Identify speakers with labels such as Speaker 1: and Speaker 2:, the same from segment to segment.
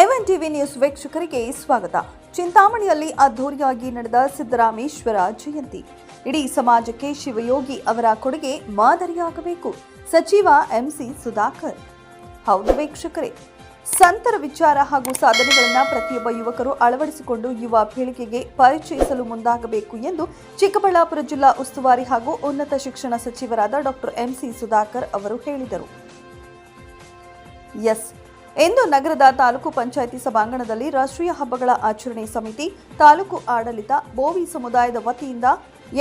Speaker 1: ಎವನ್ TV news ವೀಕ್ಷಕರಿಗೆ ಸ್ವಾಗತ. ಚಿಂತಾಮಣಿಯಲ್ಲಿ ಅದ್ದೂರಿಯಾಗಿ ನಡೆದ ಸಿದ್ದರಾಮೇಶ್ವರ ಜಯಂತಿ. ಇಡೀ ಸಮಾಜಕ್ಕೆ ಶಿವಯೋಗಿ ಅವರ ಕೊಡುಗೆ ಮಾದರಿಯಾಗಬೇಕು. ಸಚಿವ ಎಂಸಿ ಸುಧಾಕರ್. ಹೌದು ವೀಕ್ಷಕರೇ. ಸಂತರ ವಿಚಾರ ಹಾಗೂ ಸಾಧನೆಗಳನ್ನು ಪ್ರತಿಯೊಬ್ಬ ಯುವಕರು ಅಳವಡಿಸಿಕೊಂಡು ಯುವ ಪೀಳಿಗೆಗೆ ಪರಿಚಯಿಸಲು ಮುಂದಾಗಬೇಕು ಎಂದು ಚಿಕ್ಕಬಳ್ಳಾಪುರ ಜಿಲ್ಲಾ ಉಸ್ತುವಾರಿ ಹಾಗೂ ಉನ್ನತ ಶಿಕ್ಷಣ ಸಚಿವರಾದ ಡಾಕ್ಟರ್ ಎಂಸಿ ಸುಧಾಕರ್ ಅವರು ಹೇಳಿದರು. ಎಸ್. ಇಂದು ನಗರದ ತಾಲೂಕು ಪಂಚಾಯಿತಿ ಸಭಾಂಗಣದಲ್ಲಿ ರಾಷ್ಟ್ರೀಯ ಹಬ್ಬಗಳ ಆಚರಣೆ ಸಮಿತಿ, ತಾಲೂಕು ಆಡಳಿತ, ಬೋವಿ ಸಮುದಾಯದ ವತಿಯಿಂದ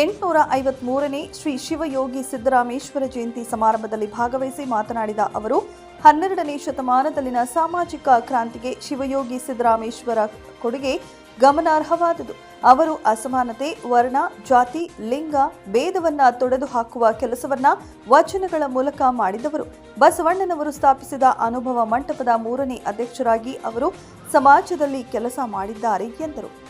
Speaker 1: ಎಂಟುನೂರ ಐವತ್ಮೂರನೇ ಶ್ರೀ ಶಿವಯೋಗಿ ಸಿದ್ದರಾಮೇಶ್ವರ ಜಯಂತಿ ಸಮಾರಂಭದಲ್ಲಿ ಭಾಗವಹಿಸಿ ಮಾತನಾಡಿದ ಅವರು, ಹನ್ನೆರಡನೇ ಶತಮಾನದಲ್ಲಿನ ಸಾಮಾಜಿಕ ಕ್ರಾಂತಿಗೆ ಶಿವಯೋಗಿ ಸಿದ್ದರಾಮೇಶ್ವರ ಕೊಡುಗೆ ಗಮನಾರ್ಹವಾದುದು. ಅವರು ಅಸಮಾನತೆ, ವರ್ಣ, ಜಾತಿ, ಲಿಂಗ ಭೇದವನ್ನ ತೊಡೆದು ಹಾಕುವ ಕೆಲಸವನ್ನ ವಚನಗಳ ಮೂಲಕ ಮಾಡಿದವರು. ಬಸವಣ್ಣನವರು ಸ್ಥಾಪಿಸಿದ ಅನುಭವ ಮಂಟಪದ ಮೂರನೇ ಅಧ್ಯಕ್ಷರಾಗಿ ಅವರು ಸಮಾಜದಲ್ಲಿ ಕೆಲಸ ಮಾಡಿದ್ದಾರೆ ಎಂದರು.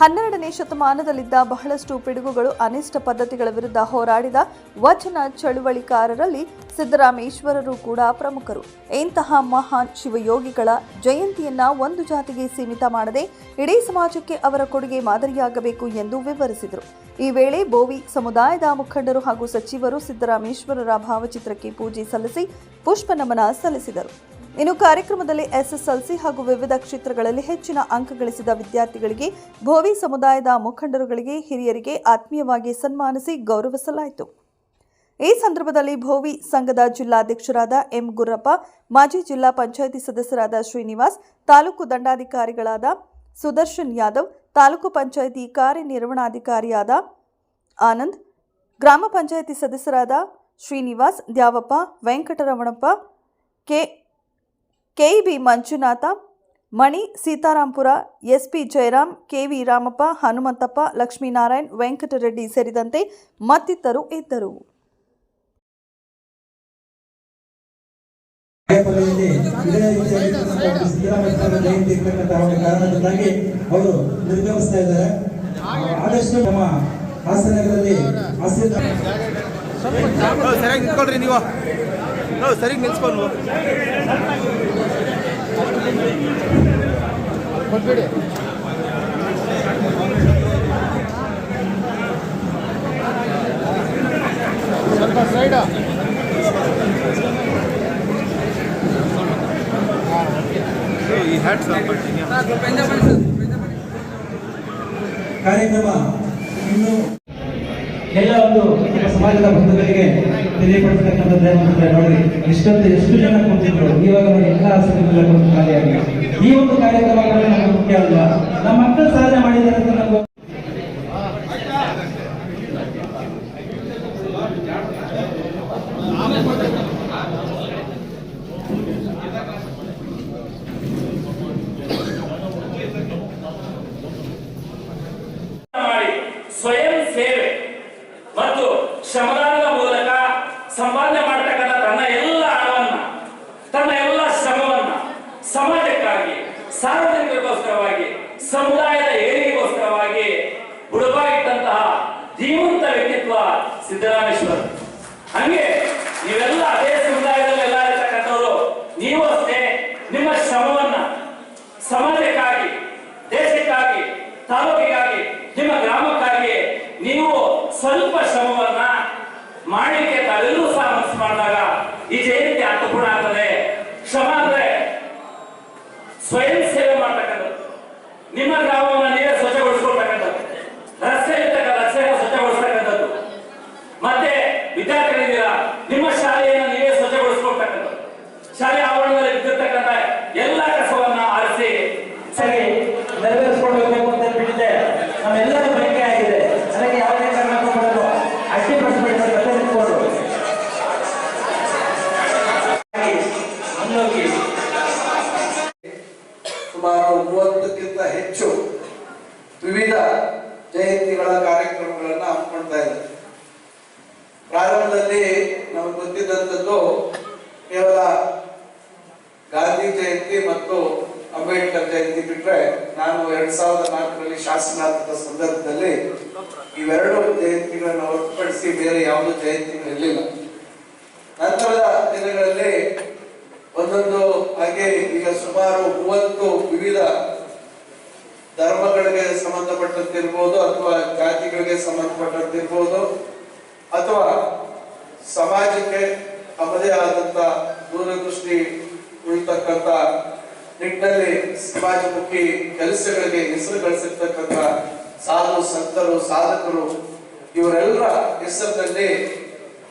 Speaker 1: ಹನ್ನೆರಡನೇ ಶತಮಾನದಲ್ಲಿದ್ದ ಬಹಳಷ್ಟು ಪಿಡುಗುಗಳು ಅನಿಷ್ಟ ಪದ್ಧತಿಗಳ ವಿರುದ್ಧ ಹೋರಾಡಿದ ವಚನ ಚಳುವಳಿಕಾರರಲ್ಲಿ ಸಿದ್ದರಾಮೇಶ್ವರರು ಕೂಡ ಪ್ರಮುಖರು. ಇಂತಹ ಮಹಾನ್ ಶಿವಯೋಗಿಗಳ ಜಯಂತಿಯನ್ನ ಒಂದು ಜಾತಿಗೆ ಸೀಮಿತ ಮಾಡದೆ ಇಡೀ ಸಮಾಜಕ್ಕೆ ಅವರ ಕೊಡುಗೆ ಮಾದರಿಯಾಗಬೇಕು ಎಂದು ವಿವರಿಸಿದರು. ಈ ವೇಳೆ ಬೋವಿ ಸಮುದಾಯದ ಮುಖಂಡರು ಹಾಗೂ ಸಚಿವರು ಸಿದ್ದರಾಮೇಶ್ವರರ ಭಾವಚಿತ್ರಕ್ಕೆ ಪೂಜೆ ಸಲ್ಲಿಸಿ ಪುಷ್ಪ ನಮನ ಸಲ್ಲಿಸಿದರು. ಇನ್ನು ಕಾರ್ಯಕ್ರಮದಲ್ಲಿ ಎಸ್ಎಸ್ಎಲ್ಸಿ ಹಾಗೂ ವಿವಿಧ ಕ್ಷೇತ್ರಗಳಲ್ಲಿ ಹೆಚ್ಚಿನ ಅಂಕ ಗಳಿಸಿದ ವಿದ್ಯಾರ್ಥಿಗಳಿಗೆ ಭೋವಿ ಸಮುದಾಯದ ಮುಖಂಡರುಗಳಿಗೆ ಹಿರಿಯರಿಗೆ ಆತ್ಮೀಯವಾಗಿ ಸನ್ಮಾನಿಸಿ ಗೌರವಿಸಲಾಯಿತು. ಈ ಸಂದರ್ಭದಲ್ಲಿ ಭೋವಿ ಸಂಘದ ಜಿಲ್ಲಾಧ್ಯಕ್ಷರಾದ ಎಂ ಗುರ್ರಪ್ಪ ಮಾಜಿ ಜಿಲ್ಲಾ ಪಂಚಾಯಿತಿ ಸದಸ್ಯರಾದ ಶ್ರೀನಿವಾಸ್, ತಾಲೂಕು ದಂಡಾಧಿಕಾರಿಗಳಾದ ಸುದರ್ಶನ್ ಯಾದವ್, ತಾಲೂಕು ಪಂಚಾಯಿತಿ ಕಾರ್ಯನಿರ್ವಹಣಾಧಿಕಾರಿಯಾದ ಆನಂದ್, ಗ್ರಾಮ ಪಂಚಾಯಿತಿ ಸದಸ್ಯರಾದ Srinivas Dyavappa, Venkataramanappa, K KEB Manjunatha Mani Seetharampura SP Jayaram KV Ramappa Hanumanthappa Lakshminarayan Venkatareddy ಸೇರಿದಂತೆ ಮತ್ತಿತರರು ಇದ್ದರು.
Speaker 2: ಸರಿ ಸರಿಯಾಗಿ ನಿಂತ್ಕೊಳ್ರಿ ನೀವು. ಸರಿಯಾಗಿ ನಿಲ್ಸ್ಕೊಂಡು ಸ್ವಲ್ಪ ಸೈಡ ಈ ಹ್ಯಾಟ್ ಸ್ವಲ್ಪ
Speaker 3: ಕಾರ್ಯಕ್ರಮ ಇನ್ನು ಎಲ್ಲ ಒಂದು ಸಮಾಜದ ಬಂಧುಗಳಿಗೆ ತಿಳಿಯಪಡಿಸತಕ್ಕಂಥದ್ದು ನೋಡಿ ಇಷ್ಟೊಂದು ಎಷ್ಟು ಜನ ಕೂತಿದ್ರು, ಇವಾಗ ನೋಡಿ ಎಲ್ಲ ಆಸಕ್ತಿಗಳ ಕುರಿತು ಖಾಲಿಯಾಗಿ ಈ ಒಂದು ಕಾರ್ಯಕ್ರಮಗಳು ನಮಗೆ ಮುಖ್ಯ ಅಲ್ಲ ನಮ್ಮ ಮಕ್ಕಳು ಸಾಧನೆ ಮಾಡಿದ್ದಾರೆ ಅಂತ ನಮ್ಗೆ
Speaker 4: ಮಾಡಿ ಸ್ವಯಂ ಸೇವೆ ಮತ್ತು ಶ್ರಮದಾನದ ಮೂಲಕ ಸಂಪಾದನೆ ಮಾಡತಕ್ಕಂಥ ತನ್ನ ಎಲ್ಲ ಹಣವನ್ನ ತನ್ನ ಎಲ್ಲ ಶ್ರಮವನ್ನ ಸಮಾಜಕ್ಕಾಗಿ ಸಾರ್ವಜನಿಕರಿಗೋಸ್ಕರವಾಗಿ ಸಮುದಾಯದ ಏರಿಗೋಸ್ಕರವಾಗಿ ಬುಡಬಾಗಿಟ್ಟಂತಹ ಜೀವಂತ ವ್ಯಕ್ತಿತ್ವ ಸಿದ್ದರಾಮೇಶ್ವರ್. ಹಂಗೆ ನೀವೆಲ್ಲ ಅದೇ ಸಮುದಾಯದಲ್ಲಿ ಎಲ್ಲ ಇರ್ತಕ್ಕಂಥವ್ರು, ನೀವು ಅಷ್ಟೇ ನಿಮ್ಮ ಶ್ರಮವನ್ನ ಸಮಾಜಕ್ಕಾಗಿ, ದೇಶಕ್ಕಾಗಿ, ತಾಲೂಕಿಗಾಗಿ, ನಿಮ್ಮ ಗ್ರಾಮಕ್ಕಾಗಿ ನೀವು ಸ್ವಲ್ಪ ಶ್ರಮವನ್ನ ಮಾಡಲಿಕ್ಕೆ
Speaker 5: ವಿವಿಧ ಜಯಂತಿಗಳ ಕಾರ್ಯಕ್ರಮಗಳನ್ನು ಹಮ್ಮಿಕೊಳ್ತಾ ಇದೆ ಪ್ರಾರಂಭದಲ್ಲಿ ನಮಗೆ ಗೊತ್ತಿದ್ದಂಥದ್ದು ಕೇವಲ ಗಾಂಧಿ ಜಯಂತಿ ಮತ್ತು ಅಂಬೇಡ್ಕರ್ ಜಯಂತಿ ಬಿಟ್ರೆ ನಾನು ಎರಡ್ ಸಾವಿರದ ನಾಲ್ಕರಲ್ಲಿ ಶಾಸನಾರ್ಥದ ಸಂದರ್ಭದಲ್ಲಿ ಇವೆರಡು ಜಯಂತಿಗಳನ್ನು ಹೊರತುಪಡಿಸಿ ಬೇರೆ ಯಾವುದೇ ಜಯಂತಿಗಳಿರಲಿಲ್ಲ ನಂತರದ ದಿನಗಳಲ್ಲಿ ಒಂದೊಂದು ಹಾಗೆ ಈಗ ಸುಮಾರು ಮೂವತ್ತು ವಿವಿಧ ಧರ್ಮಗಳಿಗೆ ಸಂಬಂಧಪಟ್ಟಂತಿರ್ಬೋದು ಅಥವಾ ಜಾತಿಗಳಿಗೆ ಸಂಬಂಧಪಟ್ಟಂತಿರ್ಬೋದು ಅಥವಾ ಸಮಾಜಕ್ಕೆ ತಮ್ಮದೇ ಆದಂತ ದೂರದೃಷ್ಟಿ ಉಳಿತಕ್ಕಂತ ನಿಟ್ಟಿನಲ್ಲಿ ಸಮಾಜಮುಖಿ ಕೆಲಸಗಳಿಗೆ ಹೆಸರು ಗಳಿಸಿರ್ತಕ್ಕಂಥ ಸಾಧು ಸಂತರು, ಸಾಧಕರು, ಇವರೆಲ್ಲರ ಹೆಸರಿನಲ್ಲಿ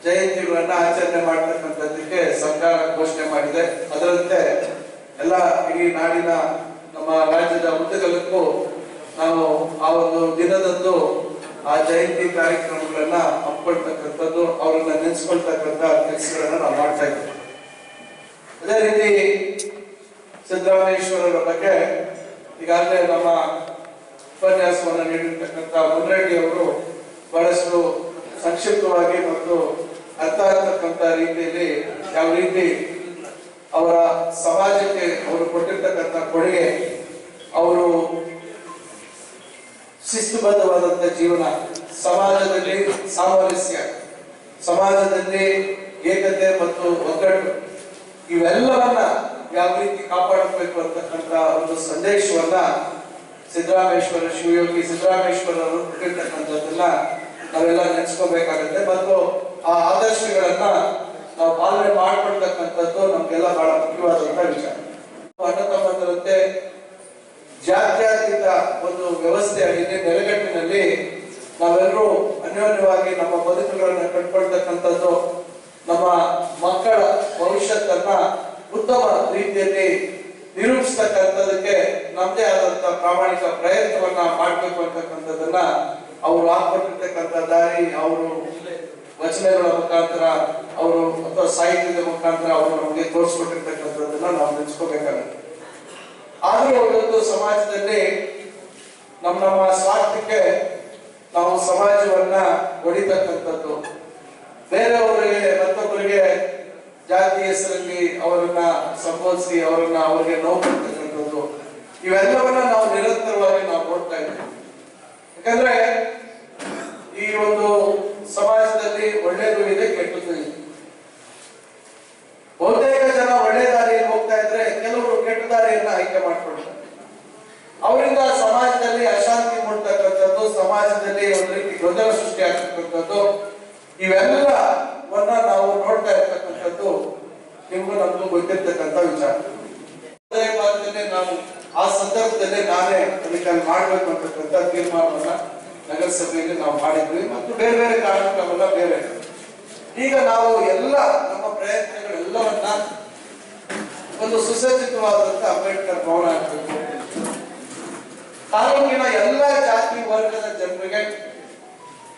Speaker 5: ಜಯಂತಿಗಳನ್ನ ಆಚರಣೆ ಮಾಡ್ತಕ್ಕಂಥದ್ದಕ್ಕೆ ಸರ್ಕಾರ ಘೋಷಣೆ ಮಾಡಿದೆ. ಅದರಂತೆ ಎಲ್ಲ ಇಡೀ ನಾಡಿನ ನಮ್ಮ ರಾಜ್ಯದ ಉದ್ದಗಲಕ್ಕೂ ಒಂದು ದಿನದಂದು ಆ ಜಯಂತಿ ಕಾರ್ಯಕ್ರಮಗಳನ್ನ ಹಮ್ಮಿಕೊಳ್ತಕ್ಕಂಥದ್ದು ಅವರನ್ನ ನೆನೆಸ್ಕೊಳ್ತಕ್ಕಂಥ ಕೆಲಸಗಳನ್ನ ನಾವು ಮಾಡ್ತಾ ಇದ್ದೀವಿ. ಅದೇ ರೀತಿ ಸಿದ್ದರಾಮೇಶ್ವರರ ಬಗ್ಗೆ ಈಗಾಗಲೇ ನಮ್ಮ ಉಪನ್ಯಾಸವನ್ನು ನೀಡಿರ್ತಕ್ಕಂಥ ಮುನ್ರೆಡ್ಡಿ ಅವರು ಬಹಳಷ್ಟು ಸಂಕ್ಷಿಪ್ತವಾಗಿ ಮತ್ತು ಅರ್ಥ ಆಗ್ತಕ್ಕಂಥ ರೀತಿಯಲ್ಲಿ ಯಾವ ರೀತಿ ಅವರ ಸಮಾಜಕ್ಕೆ ಅವರು ಕೊಟ್ಟಿರ್ತಕ್ಕಂಥ ಕೊಡುಗೆ, ಅವರು ಶಿಸ್ತುಬದ್ಧವಾದಂತ ಜೀವನ ಸಮಾಜದಲ್ಲಿ ಸಾಮರಸ್ಯ, ಸಮಾಜದಲ್ಲಿ ಏಕತೆ ಮತ್ತು ಒಗ್ಗಟ್ಟು, ಇವೆಲ್ಲವನ್ನ ಯಾವ ರೀತಿ ಕಾಪಾಡಬೇಕು ಅಂತಕ್ಕಂಥ ಒಂದು ಸಂದೇಶವನ್ನ ಸಿದ್ದರಾಮೇಶ್ವರ, ಶಿವಯೋಗಿ ಅವರು ಕೊಟ್ಟಿರ್ತಕ್ಕಂಥದ್ದನ್ನ ನಾವೆಲ್ಲ ನೆನೆಸ್ಕೋಬೇಕಾಗತ್ತೆ. ಮತ್ತು ಆ ಆದರ್ಶಗಳನ್ನ ನಾವು ಪಾಲನೆ ಮಾಡ್ಕೊಳ್ತಕ್ಕಂಥದ್ದು ನಮ್ಗೆಲ್ಲ ಬಹಳ ಮುಖ್ಯವಾದಂತ ವಿಚಾರ. ಅಣ್ಣ ತಮ್ಮಂದರಂತೆ ಜಾತ್ಯತೀತ ಒಂದು ವ್ಯವಸ್ಥೆ ಅಡಿಯಲ್ಲಿ ನೆಲೆಗಟ್ಟಿನಲ್ಲಿ ನಾವೆಲ್ಲರೂ ಅನ್ಯೋನ್ಯವಾಗಿ ನಮ್ಮ ಬದುಕುಗಳನ್ನು ಕಟ್ಕೊಳ್ತಕ್ಕಂಥದ್ದು ನಮ್ಮ ಮಕ್ಕಳ ಭವಿಷ್ಯತ್ತನ್ನ ಉತ್ತಮ ರೀತಿಯಲ್ಲಿ ನಿರೂಪಿಸ್ತಕ್ಕಂಥದಕ್ಕೆ ನಮ್ಮದೇ ಆದಂತಹ ಪ್ರಾಮಾಣಿಕ ಪ್ರಯತ್ನವನ್ನ ಮಾಡ್ಬೇಕು ಅಂತಕ್ಕಂಥದ್ದನ್ನ ಅವರು ಹಾಕೊಂಡಿರ್ತಕ್ಕಂಥ ದಾರಿ, ಅವರು ವಚನಗಳ ಮುಖಾಂತರ, ಅವರು ಅಥವಾ ಸಾಹಿತ್ಯದ ಮುಖಾಂತರ ಅವರು ನಮಗೆ ತೋರಿಸ್ಕೊಟ್ಟಿರ್ತಕ್ಕಂಥದ್ದನ್ನ ನಾವು ನೆನೆಸ್ಕೋಬೇಕಾಗುತ್ತೆ. ಆದ್ರೂ ಒಂದೊಂದು ಸಮಾಜದಲ್ಲಿ ನಮ್ಮ ನಮ್ಮ ಸ್ವಾರ್ಥಕ್ಕೆ ನಾವು ಸಮಾಜವನ್ನ ಹೊಡಿತಕ್ಕಂಥದ್ದು ಬೇರೆಯವರಿಗೆ, ಮತ್ತೊಬ್ಬರಿಗೆ ಜಾತಿ ಹೆಸರಲ್ಲಿ ಅವರನ್ನ ಸಂಬೋಧಿಸಿ ಅವರನ್ನ ಅವರಿಗೆ ನೋವು ಕೊಡ್ತಕ್ಕಂಥದ್ದು. ಇವೆಲ್ಲವನ್ನ ನಾವು ನಿರಂತರವಾಗಿ ನಾವು ನೋಡ್ತಾ ಇದ್ದೀವಿ. ಯಾಕಂದ್ರೆ ಈ ಒಂದು ಸಮಾಜದಲ್ಲಿ ಒಳ್ಳೇದು ಇದೆ ಕೆಟ್ಟದ್ದು ಇದೆ ಬಹುತೇಕ ಜನ ಒಳ್ಳೆ ದಾರಿಯಲ್ಲಿ ಹೋಗ್ತಾ ಇದ್ರೆ ದಾರಿಯನ್ನ ಆಯ್ಕೆ ಮಾಡ್ಕೊಳ್ತಾರೆ ಅವರಿಂದ ಸಮಾಜದಲ್ಲಿ ಅಶಾಂತಿ ಮೂಡ್ತಕ್ಕಂಥದ್ದು, ಸಮಾಜದಲ್ಲಿ ಒಂದು ರೀತಿ ಗೊಂದಲ ಸೃಷ್ಟಿ ಆಗ್ತಕ್ಕಂಥದ್ದು ಇವೆಲ್ಲವನ್ನ ನಾವು ನೋಡ್ತಾ ಇರ್ತಕ್ಕಂಥದ್ದು ನಿಮ್ಗೂ ನಮ್ಗೂ ಗೊತ್ತಿರ್ತಕ್ಕಂಥ ವಿಚಾರ. ನಾವು ಆ ಸಂದರ್ಭದಲ್ಲಿ ನಾನೇ ಅದಕ್ಕಾಗಿ ಮಾಡಬೇಕು ಅಂತಕ್ಕಂಥ ತೀರ್ಮಾನವನ್ನ ನಗರಸಭೆಯಲ್ಲಿ ನಾವು ಮಾಡಿದ್ವಿ ಮತ್ತು ಬೇರೆ ಬೇರೆ ಕಾರಣಗಳೆಲ್ಲ ಬೇರೆ. ಈಗ ನಾವು ಎಲ್ಲ ನಮ್ಮ ಪ್ರಯತ್ನಗಳೆಲ್ಲವನ್ನ ಒಂದು ಸುಸಜ್ಜಿತವಾದಂತ ಅಂಬೇಡ್ಕರ್ ಭವನ ಆಗಬೇಕು. ತಾಲೂಕಿನ ಎಲ್ಲ ಜಾತಿ ವರ್ಗದ ಜನರಿಗೆ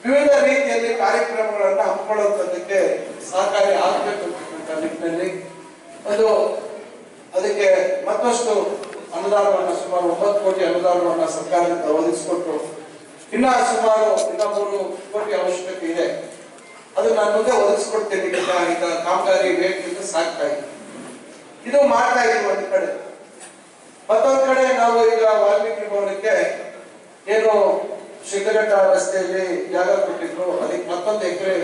Speaker 5: ವಿವಿಧ ರೀತಿಯಲ್ಲಿ ಕಾರ್ಯಕ್ರಮಗಳನ್ನು ಹಮ್ಮಿಕೊಳ್ಳುವಂತದಕ್ಕೆ ಸಹಕಾರಿ ಆಗಬೇಕು ನಿಟ್ಟಿನಲ್ಲಿ ಒಂದು ಅದಕ್ಕೆ ಮತ್ತಷ್ಟು ಅನುದಾನವನ್ನ ಸುಮಾರು ಒಂಬತ್ತು ಕೋಟಿ ಅನುದಾನವನ್ನ ಸರ್ಕಾರದಿಂದ ಒದಗಿಸಿಕೊಟ್ಟು ಇನ್ನ ಸುಮಾರು ಇನ್ನ ಮೂರು ಕೋಟಿ ಅವಶ್ಯಕತೆ ಇದೆ. ಅದು ನಾನು ಮುಂದೆ ಒದಗಿಸ್ಕೊಡ್ತೇನೆ. ಕಾಮಗಾರಿ ವೇಗದಿಂದ ಸಾಕ್ತಾ ಇದೆ ಇದು ಮಾಡ್ತಾ ಇದ್ರು ಒಂದು ಕಡೆ. ಮತ್ತೊಂದು ಕಡೆ ನಾವು ಈಗ ವಾಲ್ಮೀಕಿ ಭವನಕ್ಕೆ ಏನು ಶಿಡ್ಲಘಟ್ಟ ರಸ್ತೆಯಲ್ಲಿ ಜಾಗ ಕೊಟ್ಟಿದ್ರು. ಅದಕ್ಕೆ ಮತ್ತೊಂದು ಎಕರೆ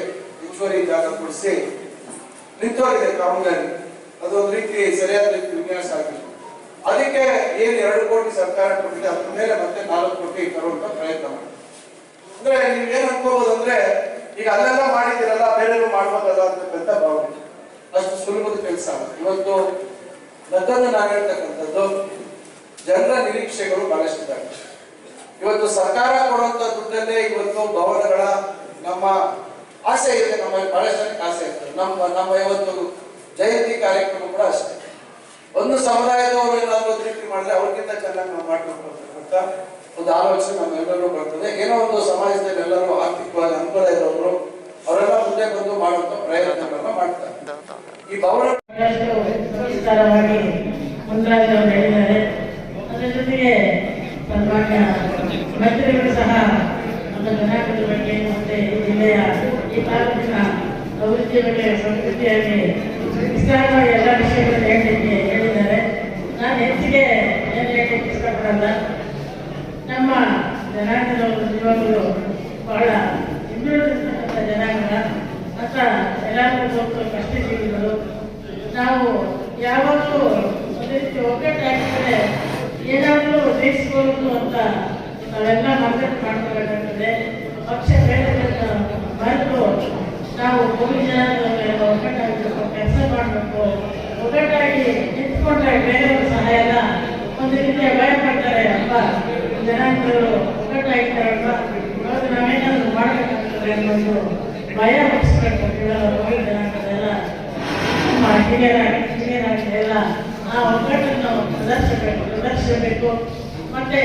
Speaker 5: ಹೆಚ್ಚುವರಿ ಜಾಗ ಕೊಡಿಸಿ ನಿಂತೋಗಿದೆ ಕಾಮಗಾರಿ. ಅದೊಂದು ರೀತಿ ಸರಿಯಾದ ರೀತಿ ವಿನ್ಯಾಸ ಆಗಿಲ್ಲ ಅದಕ್ಕೆ ಏನು ಎರಡು ಕೋಟಿ ಸರ್ಕಾರ ಕೊಟ್ಟಿದೆ, ಅದ್ರ ಮೇಲೆ ಮತ್ತೆ ನಾಲ್ಕು ಕೋಟಿ ತರುವಂತ ಪ್ರಯತ್ನ ಮಾಡಿ ಅಂದ್ರೆ ನೀವೇನ್ ಅನ್ಕೋಬಹುದು ಅಂದ್ರೆ ಈಗ ಅಲ್ಲೆಲ್ಲ ಮಾಡಿದಿರಲ್ಲ ಬೇರೆನೂ ಮಾಡ್ಬೋದಲ್ಲ ಅಂತಕ್ಕಂಥ ಭಾವನೆ. ಅಷ್ಟು ಸುಲಭದ ಕೆಲಸ ಇವತ್ತು ನನ್ನನ್ನು ನಾನು ಹೇಳ್ತಕ್ಕಂಥದ್ದು ಜನರ ನಿರೀಕ್ಷೆಗಳು ಬಹಳಷ್ಟಿದ್ದಾವೆ ಇವತ್ತು ಸರ್ಕಾರ ಕೊಡುವಂತ ದುಡ್ಡಲ್ಲೇ ಇವತ್ತು ಭವನಗಳ ನಮ್ಮ ಆಸೆ ಇದೆ, ನಮ್ಮ ಬಹಳಷ್ಟು ಆಸೆ ಇರ್ತದೆ. ನಮ್ಮ ನಮ್ಮ ಇವತ್ತು ಜಯಂತಿ ಕಾರ್ಯಕ್ರಮ ಕೂಡ ಅಷ್ಟೇ. ಒಂದು ಸಮುದಾಯದವರು ಏನಾದರೂ ತೃಪ್ತಿ ಮಾಡಿದ್ರೆ ಅವ್ರಿಗಿಂತ ಚೆನ್ನಾಗಿ ನಾವು ಮಾಡ್ಕೊಳ್ತಾರೆ ಅಂತ ಒಂದು ಆಲೋಚನೆ ನಮ್ಮೆಲ್ಲರೂ ಬರ್ತದೆ. ಏನೋ ಒಂದು ಸಮಾಜದಲ್ಲಿ ಎಲ್ಲರೂ ಆರ್ಥಿಕವಾಗಿ ಅನುಕೂಲ ಇರೋರು, ಅವರೆಲ್ಲ ಮುಂದೆ ಬಂದು ಮಾಡುವಂತ ಪ್ರಯತ್ನಗಳನ್ನ ಮಾಡ್ತಾರೆ. ಈ ಭವನ
Speaker 6: ಹೇಳಿದ್ದಾರೆ. ಅದರ ಜೊತೆಗೆ ಸನ್ಮಾನ್ಯ ಮಂತ್ರಿಗಳು ಸಹ ನಮ್ಮ ಜನಾಂಗದ ಬಗ್ಗೆ ಮತ್ತೆ ಈ ಜಿಲ್ಲೆಯ ಈ ತಾಲೂಕಿನ ಅಭಿವೃದ್ಧಿಯ ಬಗ್ಗೆ ಸಂಸ್ಕೃತಿಯಾಗಿ ವಿಸ್ತಾರವಾಗಿ ಎಲ್ಲ ವಿಷಯಗಳನ್ನು ಹೇಳಲಿಕ್ಕೆ ಹೇಳಿದ್ದಾರೆ. ನಾನು ಹೆಚ್ಚಿಗೆ ಏನು ಹೇಳಲಿಕ್ಕೆ ಇಷ್ಟಪಡಲ್ಲ. ನಮ್ಮ ಜನಾಂಗದವರು ನಿಜವಾಗಲೂ ಬಹಳ ಹಿಂದುಳಿದಿರ್ತಕ್ಕಂಥ ಜನಾಂಗ ಅಂತ ಎಲ್ಲರಿಗೂ ಗೊತ್ತು ಕಷ್ಟ ಜೀವಿಗಳು ನಾವು ಯಾವಾಗಲೂ ರೀತಿ ಒಗ್ಗಟ್ಟಾಗಿದ್ದರೆ ಏನಾದರೂ ಜಯಿಸ್ಬೋದು ಅಂತ ನಾವೆಲ್ಲ ಮನದಟ್ಟು ಮಾಡ್ಕೋಬೇಕಾಗ್ತದೆ ಪಕ್ಷ ಭೇದಗಳನ್ನು ಮರೆತು ನಾವು ಭೂಮಿ ಜನಾಂಗದವರೆಲ್ಲ ಒಗ್ಗಟ್ಟಾಗಬೇಕು ಕೆಲಸ ಮಾಡಬೇಕು. ಒಗ್ಗಟ್ಟಾಗಿ ನಿಂತ್ಕೊಂಡ್ರೆ ಬೇರೆಯವ್ರ ಸಹಾಯ ಎಲ್ಲ ಒಂದು ರೀತಿಯ ಭಯ ಪಡ್ತಾರೆ ಅಪ್ಪ. ಜನಾಂಗದವರು ಒಗ್ಗಟ್ಟಾಗಿದ್ದಾರಲ್ವ? ಇವಾಗ ನಾವೇನಾದರೂ ಮಾಡಬೇಕಾಗ್ತದೆ ಅನ್ನೋದು ಭಯ ಭೂಮಿ ಜನಾಂಗದೆಲ್ಲ ನಮ್ಮ ಹಿರಿಯರ ಹಿರಿಯರಾಗಿ ಎಲ್ಲ ಆ ಒಗ್ಗಟ್ಟನ್ನು ಪ್ರದರ್ಶಿಸಬೇಕು ಪ್ರದರ್ಶಿಸಬೇಕು ಮತ್ತೆ